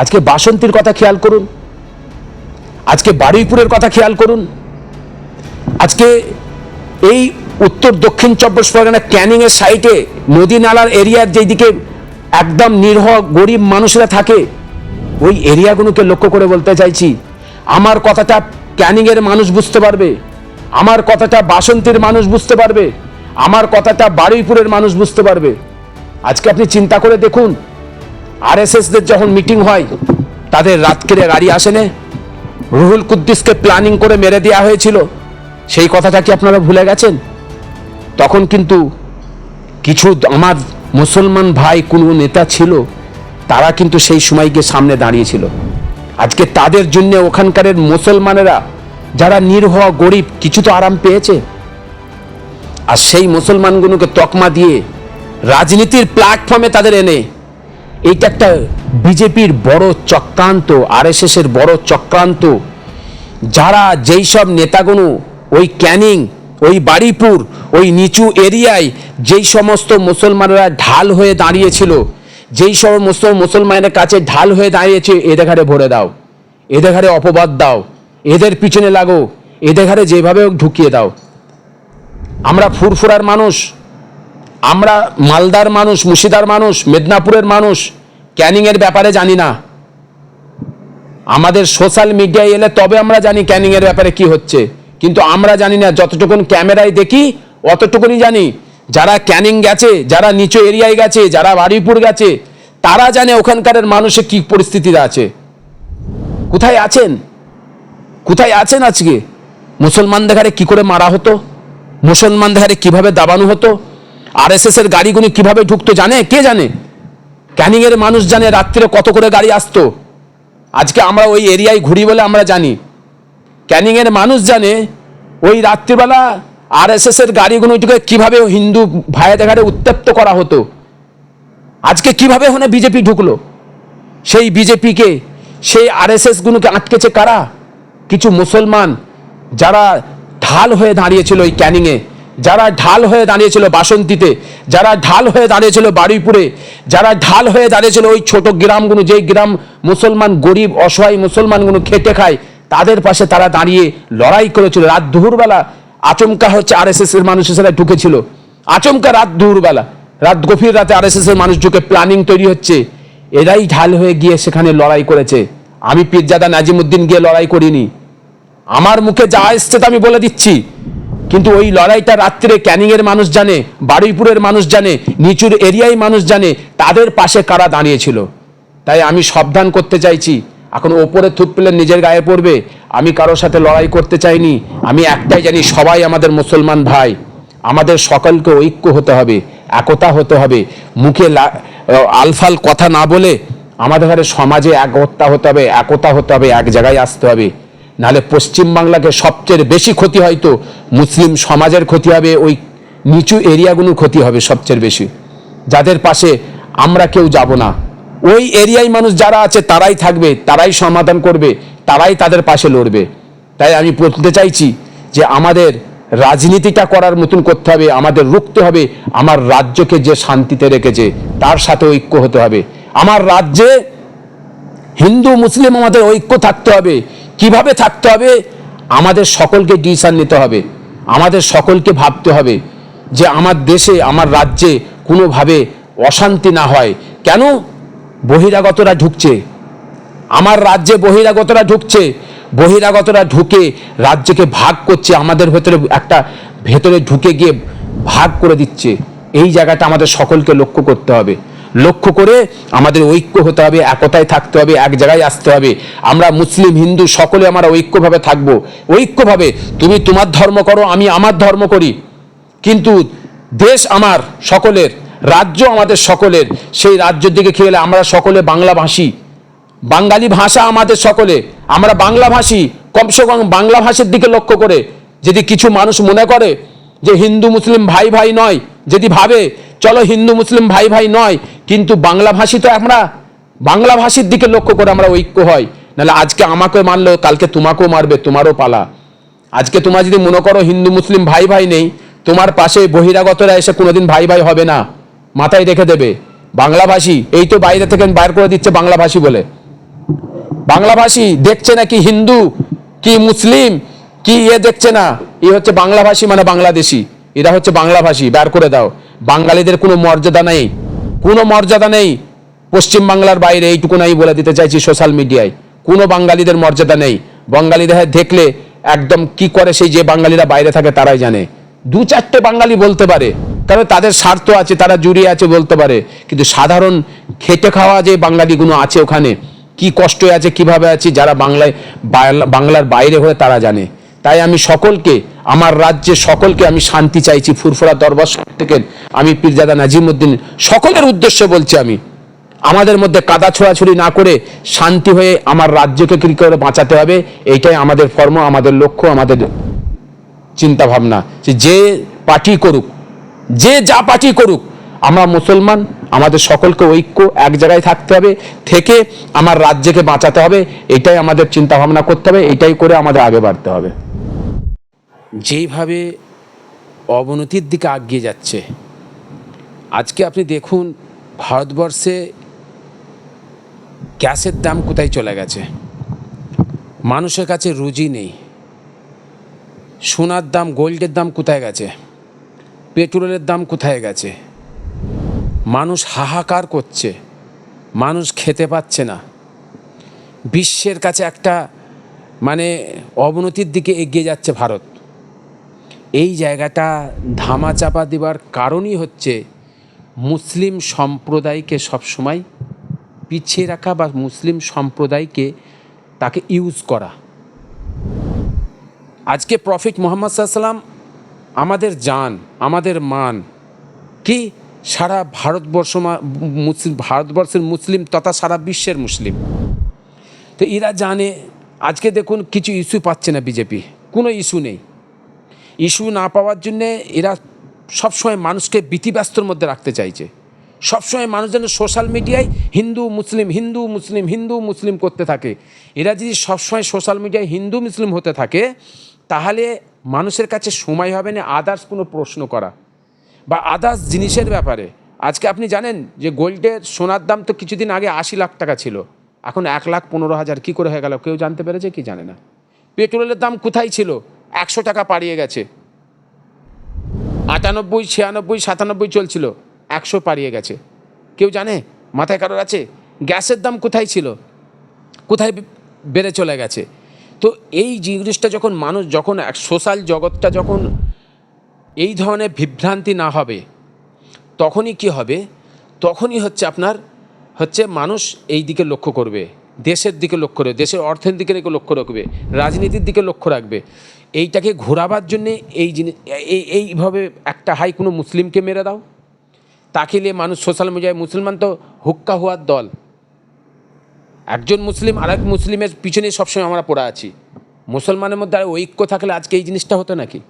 আজকে বাসন্তীর কথা খেয়াল করুন। আজকে বারুইপুরের কথা খেয়াল করুন। আজকে এই উত্তর দক্ষিণ চব্বিশ পরগনা ক্যানিং এর সাইটে নদী নালার এরিয়ার যেদিকে একদম নির্হ গরিব মানুষরা থাকে, ওই এরিয়াগুলোকে লক্ষ্য করে বলতে চাইছি, আমার কথাটা ক্যানিং এর মানুষ বুঝতে পারবে, আমার কথাটা বাসন্তীর মানুষ বুঝতে পারবে, আমার কথাটা বারুইপুরের মানুষ বুঝতে পারবে। আজকে আপনি চিন্তা করে দেখুন আরএসএসদের যখন মিটিং হয়, তাদের রাতকেরে গাড়ি আসেনে রুহুল কুদ্দিসকে প্ল্যানিং করে মেরে দেওয়া হয়েছিল। সেই কথাটা কি আপনারা ভুলে গেছেন? তখন কিন্তু কিছু আমার মুসলমান ভাই, কোনো নেতা ছিল, তারা কিন্তু সেই সময় গিয়ে সামনে দাঁড়িয়েছিল। আজকে তাদের জন্য ওখানকারের মুসলমানেরা, যারা নির্হ, গরিব, কিছু তো আরাম পেয়েছে। আর সেই মুসলমানগুলোকে তকমা দিয়ে রাজনীতির প্ল্যাটফর্মে তাদের এনে এইটা একটা বিজেপির বড় চক্রান্ত আরএসএস এর বড় চক্রান্ত। যারা যেই সব নেতাগুলো ওই ক্যানিং, ওই বাড়িপুর ওই নিচু এরিয়ায় যেই সমস্ত মুসলমানরা ঢাল হয়ে দাঁড়িয়েছিল, যেই সমস্ত মুসলমানের কাছে ঢাল হয়ে দাঁড়িয়েছে, এদের ঘাড়ে ভরে দাও, এদের ঘাড়ে অপবাদ দাও, এদের পিছনে লাগো, এদের ঘাড়ে যেভাবে হোক ঢুকিয়ে দাও। আমরা ফুরফুরার মানুষ আমরা মালদার মানুষ, মুর্শিদার মানুষ, মেদিনীপুরের মানুষ, ক্যানিংয়ের ব্যাপারে জানি না। আমাদের সোশ্যাল মিডিয়ায় এলে তবে আমরা জানি ক্যানিংয়ের ব্যাপারে কি হচ্ছে। কিন্তু আমরা জানি না, যতটুকুন ক্যামেরায় দেখি অতটুকুনি জানি। যারা ক্যানিং গেছে, যারা নিচু এরিয়ায় গেছে, যারা বারুইপুর গেছে, তারা জানে ওখানকার মানুষের কি পরিস্থিতিতে আছে। কোথায় আছেন? কোথায় আছেন আজকে? মুসলমানদের ঘাড়ে কি করে মারা হতো? মুসলমানদের ঘাড়ে কীভাবে দাবানো হতো? আর এস এর গাড়িগুলো কীভাবে ঢুকতো জানে? কে জানে? ক্যানিং এর মানুষ জানে রাত্রে কত করে গাড়ি আসতো। আজকে আমরা ওই এরিয়ায় ঘুরি বলে আমরা জানি। ক্যানিং এর মানুষ জানে ওই রাত্রিবেলা আর এস এর গাড়িগুলোটিকে কীভাবে হিন্দু ভাইয়েদের ঘাড়ে উত্তপ্ত করা হতো। আজকে কীভাবে ওখানে বিজেপি ঢুকলো? সেই বিজেপিকে, সেই আরএসএস গুলোকে আটকেছে কারা? কিছু মুসলমান যারা ঢাল হয়ে দাঁড়িয়েছিল ওই ক্যানিংয়ে যারা ঢাল হয়ে দাঁড়িয়েছিল বাসন্তীতে, যারা ঢাল হয়ে দাঁড়িয়েছিল বারুইপুরে, যারা ঢাল হয়ে দাঁড়িয়েছিল ওই ছোট গ্রামগুলো, যেই গ্রাম মুসলমান গরিব, অসহায় মুসলমানগুলো খেটে খায়, তাদের পাশে তারা দাঁড়িয়ে লড়াই করেছিল। রাত দুপুরবেলা আচমকা হচ্ছে আর এস এর মানুষ এসে ঢুকেছিল। আচমকা রাত দুপুরবেলা, রাত গভীর রাতে আরএসএস এর মানুষ ঢুকে প্ল্যানিং তৈরি হচ্ছে। এরাই ঢাল হয়ে গিয়ে সেখানে লড়াই করেছে। আমি পীরজাদা নাজিমুদ্দিন গিয়ে লড়াই করিনি। আমার মুখে যা এসছে তা আমি বলে দিচ্ছি। কিন্তু ওই লড়াইটা রাত্রে ক্যানিং এর মানুষ জানে, বারুইপুরের মানুষ জানে, নিচুর এরিয়ায় মানুষ জানে, তাদের পাশে কারা দাঁড়িয়েছিল। তাই আমি সাবধান করতে চাইছি। এখন ওপরে থুত পেলে নিজের গায়ে পড়বে। আমি কারোর সাথে লড়াই করতে চাইনি। আমি একটাই জানি, সবাই আমাদের মুসলমান ভাই। আমাদের সকলকে ঐক্য হতে হবে, একতা হতে হবে। মুখে আলফাল কথা না বলে আমাদের সমাজে একতা হতে হবে, একতা হতে হবে, এক জায়গায় আসতে হবে। নাহলে পশ্চিমবাংলাকে সবচেয়ে বেশি ক্ষতি হয়তো মুসলিম সমাজের ক্ষতি হবে, ওই নিচু এরিয়াগুলোর ক্ষতি হবে সবচেয়ে বেশি। যাদের পাশে আমরা কেউ যাব না। ওই এরিয়ায় মানুষ যারা আছে তারাই থাকবে, তারাই সমাধান করবে, তারাই তাদের পাশে লড়বে। তাই আমি বলতে চাইছি যে আমাদের রাজনীতিটা করার মতন করতে হবে, আমাদের রুখতে হবে, আমার রাজ্যকে যে শান্তিতে রেখেছে তার সাথে ঐক্য হতে হবে। আমার রাজ্যে হিন্দু, মুসলিম আমাদের ঐক্য থাকতে হবে। কীভাবে থাকতে হবে? আমাদের সকলকে ডিসিশন নিতে হবে। আমাদের সকলকে ভাবতে হবে যে আমার দেশে, আমার রাজ্যে কোনোভাবে অশান্তি না হয়। কেন? বহিরাগতরা ঢুকছে। আমার রাজ্যে বহিরাগতরা ঢুকছে। বহিরাগতরা ঢুকে রাজ্যকে ভাগ করছে, আমাদের ভেতরে একটা ভেতরে ঢুকে গিয়ে ভাগ করে দিচ্ছে। এই জায়গাটা আমাদের সকলকে লক্ষ্য করতে হবে। লক্ষ্য করে আমাদের ঐক্য হতে হবে, একতায় থাকতে হবে, এক জায়গায় আসতে হবে। আমরা মুসলিম, হিন্দু, সকলে আমরা ঐক্যভাবে থাকব। ঐক্যভাবে তুমি তোমার ধর্ম করো, আমি আমার ধর্ম করি। কিন্তু দেশ আমার, সকলের, রাজ্য আমাদের সকলের। সেই রাজ্যের দিকে খেয়ে আমরা সকলে বাংলা বাংলাভাষী। বাঙালি ভাষা আমাদের সকলে। আমরা বাংলা ভাষী কমসে কম বাংলা ভাষার দিকে লক্ষ্য করে। যদি কিছু মানুষ মনে করে যে হিন্দু, মুসলিম ভাই ভাই নয়, যদি ভাবে, চলো হিন্দু, মুসলিম ভাই ভাই নয় কিন্তু বাংলা ভাষী তো আমরা, বাংলা ভাষীর দিকে লক্ষ্য করে আমরা ঐক্য হয়। নাহলে আজকে আমাকে মারলো, কালকে তোমাকেও মারবে, তোমারও পালা। আজকে তোমার যদি মনে করো হিন্দু, মুসলিম ভাই ভাই নেই, তোমার পাশে বহিরাগতরা এসে কোনোদিন ভাই ভাই হবে না, মাথায় রেখে দেবে। বাংলাভাষী এই তো বাইরে থেকে বাইর করে দিচ্ছে বাংলাভাষী বলে। বাংলাভাষী দেখছে না কি হিন্দু, কি মুসলিম, কি ইয়ে দেখছে না? এ হচ্ছে বাংলাভাষী মানে বাংলাদেশি। এরা হচ্ছে বাংলাভাষী বের করে দাও। বাঙালিদের কোনো মর্যাদা নেই। কোনো মর্যাদা নেই। পশ্চিম বাংলার বাইরে এইটুকু নাই বলে দিতে চাইছি সোশ্যাল মিডিয়ায় কোনো বাঙালিদের মর্যাদা নেই। বাঙালিদের দেখলে একদম কি করে সেই যে বাঙালিরা বাইরে থাকে তারাই জানে। দু চারটে বাঙালি বলতে পারে। কারণ তাদের স্বার্থ আছে, তারা জুড়িয়ে আছে বলতে পারে। কিন্তু সাধারণ খেটে খাওয়া যে বাঙালিগুলো আছে ওখানে, কি কষ্ট আছে, কীভাবে আছে, যারা বাংলায় বাংলার বাইরে হয়ে তারা জানে। তাই আমি সকলকে, আমার রাজ্যে সকলকে আমি শান্তি চাইছি। ফুরফুরা দরবার থেকে আমি পীরজাদা নাজিমুদ্দিন সকলের উদ্দেশ্যে বলছি আমি, আমাদের মধ্যে কাদা ছোড়াছুড়ি না করে শান্তি হয়ে আমার রাজ্যকে কী করে বাঁচাতে হবে, এইটাই আমাদের কর্ম আমাদের লক্ষ্য, আমাদের চিন্তা ভাবনা যে পার্টি করুক, যে যা পার্টি করুক, আমরা মুসলমান, আমাদের সকলকে ঐক্য, এক জায়গায় থাকতে হবে, থেকে আমার রাজ্যকে বাঁচাতে হবে, এটাই আমাদের চিন্তা ভাবনা করতে হবে, এটাই করে আমাদের আগে বাড়তে হবে। যেইভাবে অবনতির দিকে আগিয়ে যাচ্ছে। আজকে আপনি দেখুন, ভারতবর্ষে গ্যাসের দাম কোথায় চলে গেছে? মানুষের কাছে রুজি নেই। সোনার দাম, গোল্ডের দাম কোথায় গেছে? পেট্রোলের দাম কোথায় গেছে? মানুষ হাহাকার করছে, মানুষ খেতে পাচ্ছে না। বিশ্বের কাছে একটা মানে অবনতির দিকে এগিয়ে যাচ্ছে ভারত। এই জায়গাটা ধামাচাপা দেবার কারণই হচ্ছে মুসলিম সম্প্রদায়কে সবসময় পিছিয়ে রাখা বা মুসলিম সম্প্রদায়কে তাকে ইউজ করা। আজকে প্রফিট মোহাম্মদ সাল্লাম আমাদের জান, আমাদের মান কি? সারা ভারতবর্ষ মুসলিম, ভারতবর্ষের মুসলিম তথা সারা বিশ্বের মুসলিম। তো এরা জানে, আজকে দেখুন কিছু ইস্যু পাচ্ছে না বিজেপি, কোনো ইস্যু নেই। ইস্যু না পাওয়ার জন্যে এরা সবসময় মানুষকে ভীতিব্যস্তর মধ্যে রাখতে চাইছে। সবসময় মানুষ যেন সোশ্যাল মিডিয়ায় হিন্দু, মুসলিম হিন্দু মুসলিম হিন্দু, মুসলিম করতে থাকে। এরা যদি সবসময় সোশ্যাল মিডিয়ায় হিন্দু, মুসলিম হতে থাকে, তাহলে মানুষের কাছে সময় হবে না আদার্স কোনো প্রশ্ন করা বা আদার্স জিনিসের ব্যাপারে। আজকে আপনি জানেন যে গোল্ডের সোনার দাম তো কিছুদিন আগে আশি লাখ টাকা ছিল। এখন এক লাখ পনেরো হাজার কী করে হয়ে গেল? কেউ জানতে পেরেছে কি জানে না? পেট্রোলের দাম কোথায় ছিল? একশো টাকা পাড়িয়ে গেছে। আটানব্বই, ছিয়ানব্বই, সাতানব্বই চলছিল, একশো পাড়িয়ে গেছে। কেউ জানে মাথায় কারোর আছে? গ্যাসের দাম কোথায় ছিল? কোথায় বেড়ে চলে গেছে? তো এই জিনিসটা যখন মানুষ, যখন এক সোশ্যাল জগৎটা যখন এই ধরনের বিভ্রান্তি না হবে, তখনই কি হবে? তখনই হচ্ছে আপনার, হচ্ছে মানুষ এই দিকে লক্ষ্য করবে। দেশের দিকে লক্ষ্য রাখবে দেশের অর্থের দিকে লক্ষ্য রাখবে। রাজনীতির দিকে লক্ষ্য রাখবে। এইটাকে ঘোরাবার জন্যে এই জিনিস, এই, এইভাবে একটা হাই কোনো মুসলিমকে মেরে দাও। তাকে নিয়ে মানুষ সোশ্যাল মিডিয়ায় মুসলমান তো হুক্কা হওয়ার দল। একজন মুসলিম আরেক মুসলিমের পিছনে সবসময় আমরা পড়ে আছি। মুসলমানের মধ্যে আর ঐক্য থাকলে আজকে এই জিনিসটা হতো নাকি?